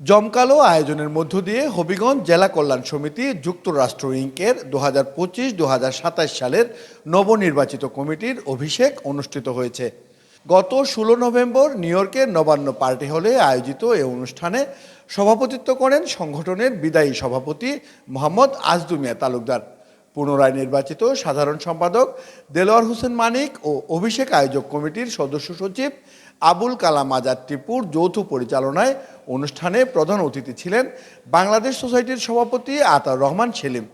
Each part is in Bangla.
জমকালো আয়োজনের মধ্য দিয়ে হবিগঞ্জ জেলা কল্যাণ সমিতি, যুক্তরাষ্ট্র ইঙ্কের দু হাজার পঁচিশ, দু হাজার সাতাশ সালের নবনির্বাচিত কমিটির অভিষেক অনুষ্ঠিত হয়েছে। গত ষোলো নভেম্বর নিউ ইয়র্কের নবান্ন পার্টি হলে আয়োজিত এই অনুষ্ঠানে সভাপতিত্ব করেন সংগঠনের বিদায়ী সভাপতি মোহাম্মদ আজদুমিয়া তালুকদার। পুনরায় নির্বাচিত সাধারণ সম্পাদক দেলোয়ার হোসেন মানিক ও অভিষেক আয়োজক কমিটির সদস্য সচিব আবুল কালাম আজাদ টিপুর যৌথ পরিচালনায় অনুষ্ঠানে প্রধান অতিথি ছিলেন বাংলাদেশ সোসাইটির সভাপতি Atar Rahman Selim.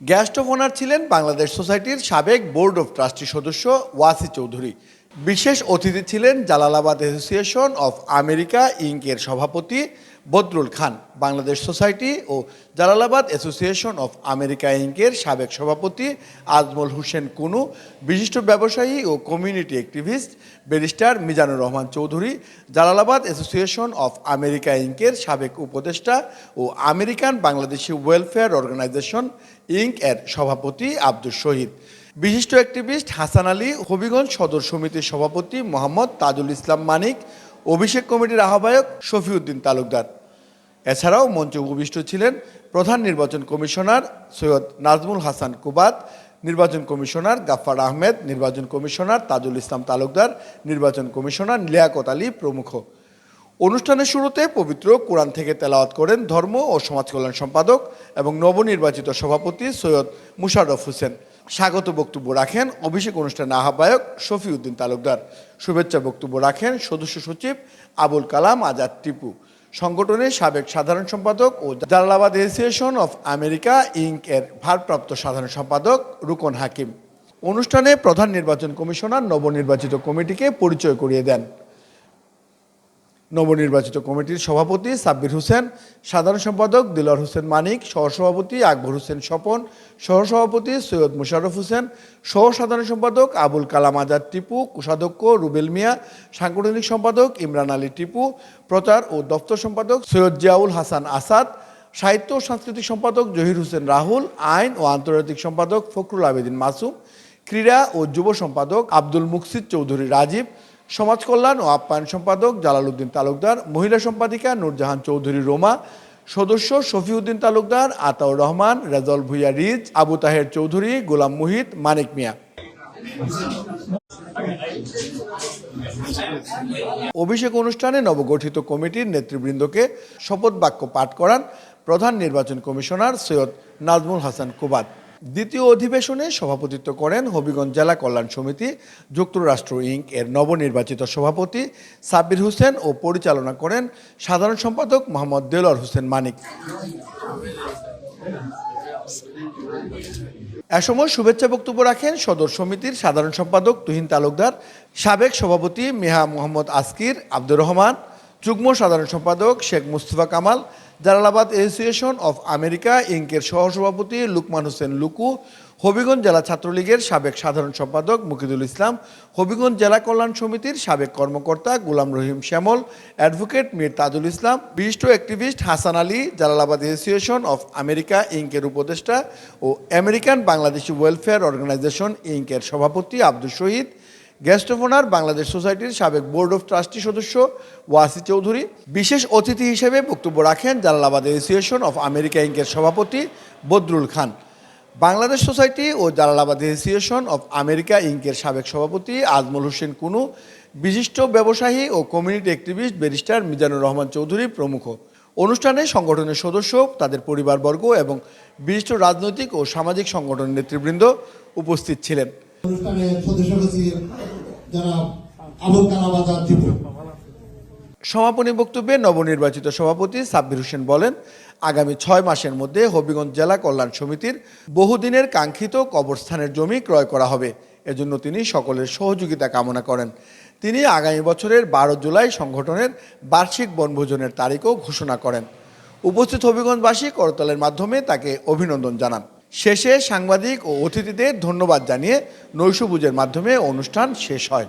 Guest of honour ছিলেন বাংলাদেশ সোসাইটির সাবেক বোর্ড অফ ট্রাস্টি সদস্য ওয়াসি চৌধুরী। বিশেষ অতিথি ছিলেন জালালাবাদ অ্যাসোসিয়েশন অফ আমেরিকা ইঙ্কের সভাপতি বদরুল খান, বাংলাদেশ সোসাইটি ও জালালাবাদ অ্যাসোসিয়েশন অফ আমেরিকা ইঙ্কের সাবেক সভাপতি আজমল হোসেন কুনু, বিশিষ্ট ব্যবসায়ী ও community activist barrister Mizanur Rahman Chowdhury, Jalalabad association of America ইঙ্কের সাবেক উপদেষ্টা ও American Bangladeshi welfare organisation inc এর সভাপতি আব্দুল শহীদ। বিশিষ্ট অ্যাক্টিভিস্ট হাসান আলী হবিগঞ্জ সদর সমিতির সভাপতি মোহাম্মদ তাজুল ইসলাম মানিক, অভিষেক কমিটির আহ্বায়ক শফিউদ্দিন তালুকদার। এছাড়াও মঞ্চে উপবিষ্ট ছিলেন প্রধান নির্বাচন কমিশনার সৈয়দ নাজমুল হাসান কুবাত, নির্বাচন কমিশনার গাফফার আহমেদ, নির্বাচন কমিশনার তাজুল ইসলাম তালুকদার, নির্বাচন কমিশনার লিয়াকত আলী প্রমুখ। অনুষ্ঠানের শুরুতে পবিত্র কোরআন থেকে তেলাওয়াত করেন ধর্ম ও সমাজ কল্যাণ সম্পাদক এবং নবনির্বাচিত সভাপতি সৈয়দ মুশাররফ হোসেন। স্বাগত বক্তব্য রাখেন অভিষেক অনুষ্ঠানের আহ্বায়ক শফিউদ্দিন তালুকদার। শুভেচ্ছা বক্তব্য রাখেন সদস্য সচিব আবুল কালাম আজাদ টিপু। সংগঠনের সাবেক সাধারণ সম্পাদক ও Jalalabad association of America inc এর ভারপ্রাপ্ত সাধারণ সম্পাদক রুকন হাকিম। অনুষ্ঠানে প্রধান নির্বাচন কমিশনার, নবনির্বাচিত কমিটিকে পরিচয় করিয়ে দেন। নবনির্বাচিত কমিটির সভাপতি সাব্বির হোসেন, সাধারণ সম্পাদক দিলর হোসেন মানিক, সহসভাপতি আকবর হোসেন স্বপন, সহসভাপতি সৈয়দ মুশাররফ হোসেন সহ সাধারণ সম্পাদক আবুল কালাম আজাদ টিপু, কোষাধ্যক্ষ রুবেল মিয়া, সাংগঠনিক সম্পাদক ইমরান আলী টিপু, প্রচার ও দপ্তর সম্পাদক সৈয়দ জিয়াউল হাসান আসাদ, সাহিত্য ও সাংস্কৃতিক সম্পাদক জহির হোসেন রাহুল, আইন ও আন্তর্জাতিক সম্পাদক ফখরুল আবেদিন মাসুম, ক্রীড়া ও যুব সম্পাদক আব্দুল মুকসিদ চৌধুরী রাজীব সমাজ কল্যাণ ও আপ্যায়ন সম্পাদক জালালউদ্দিন তালুকদার, মহিলা সম্পাদিকা নূরজাহান চৌধুরী রোমা, সদস্য শফিউদ্দিন তালুকদার, আতাউর রহমান, রেজল ভুইয়া রিজ, আবু তাহের চৌধুরী, গোলাম মুহিত, মানিক মিয়া। অভিষেক অনুষ্ঠানে নবগঠিত কমিটির নেতৃবৃন্দকে শপথ বাক্য পাঠ করান প্রধান নির্বাচন কমিশনার সৈয়দ নাজমুল হাসান কুবাদ দ্বিতীয় অধিবেশনে সভাপতিত্ব করেন হবিগঞ্জ জেলা কল্যাণ সমিতি, যুক্তরাষ্ট্র ইঙ্ক এর নবনির্বাচিত সভাপতি সাব্বির হোসেন ও পরিচালনা করেন সাধারণ সম্পাদক মোহাম্মদ দেলোয়ার হোসেন মানিক। এ সময় শুভেচ্ছা বক্তব্য রাখেন সদর সমিতির সাধারণ সম্পাদক তুহিন তালুকদার, সাবেক সভাপতি মিহা মোহাম্মদ আসকির আব্দুর রহমান, যুগ্ম সাধারণ সম্পাদক Sheikh Mustafa Kamal Jalalabad association of America ইঙ্কের সহসভাপতি লুকমান হোসেন লুকু, হবিগঞ্জ জেলা ছাত্রলীগের সাবেক সাধারণ সম্পাদক মুকিদুল ইসলাম, হবিগঞ্জ জেলা কল্যাণ সমিতির সাবেক কর্মকর্তা গোলাম রহিম শ্যামল, অ্যাডভোকেট মীর তাজুল ইসলাম, বিশিষ্ট activist Hasan Ali, Jalalabad association of America ইঙ্কের উপদেষ্টা ও আমেরিকান বাংলাদেশি ওয়েলফেয়ার অর্গানাইজেশন ইঙ্কের সভাপতি Abdul Shahid guest of honour Bangladesh সোসাইটির সাবেক বোর্ড অফ ট্রাস্টি সদস্য ওয়াসি চৌধুরী বিশেষ অতিথি হিসেবে বক্তব্য রাখেন জালালাবাদ অ্যাসোসিয়েশন অফ আমেরিকা ইঙ্কের সভাপতি বদরুল খান। বাংলাদেশ সোসাইটি ও জালালাবাদ অ্যাসোসিয়েশন অফ আমেরিকা ইঙ্কের সাবেক সভাপতি আজমল হোসেন কুনু, বিশিষ্ট ব্যবসায়ী ও community activist barrister Mizanur Rahman Chowdhury প্রমুখ। অনুষ্ঠানে সংগঠনের সদস্য, তাদের পরিবারবর্গ এবং বিশিষ্ট রাজনৈতিক ও সামাজিক সংগঠনের নেতৃবৃন্দ উপস্থিত ছিলেন। অনুষ্ঠানে সদস্য সমাপনী বক্তব্যে নবনির্বাচিত সভাপতি সাব্বির হোসেন বলেন, আগামী ছয় মাসের মধ্যে হবিগঞ্জ জেলা কল্যাণ সমিতির বহুদিনের কাঙ্ক্ষিত কবরস্থানের জমি ক্রয় করা হবে। এজন্য তিনি সকলের সহযোগিতা কামনা করেন। তিনি আগামী বছরের বারো জুলাই সংগঠনের বার্ষিক বনভোজনের তারিখও ঘোষণা করেন। উপস্থিত হবিগঞ্জবাসী করতালের মাধ্যমে তাকে অভিনন্দন জানান। শেষে সাংবাদিক ও অতিথিদের ধন্যবাদ জানিয়ে নৈশভোজের মাধ্যমে অনুষ্ঠান শেষ হয়।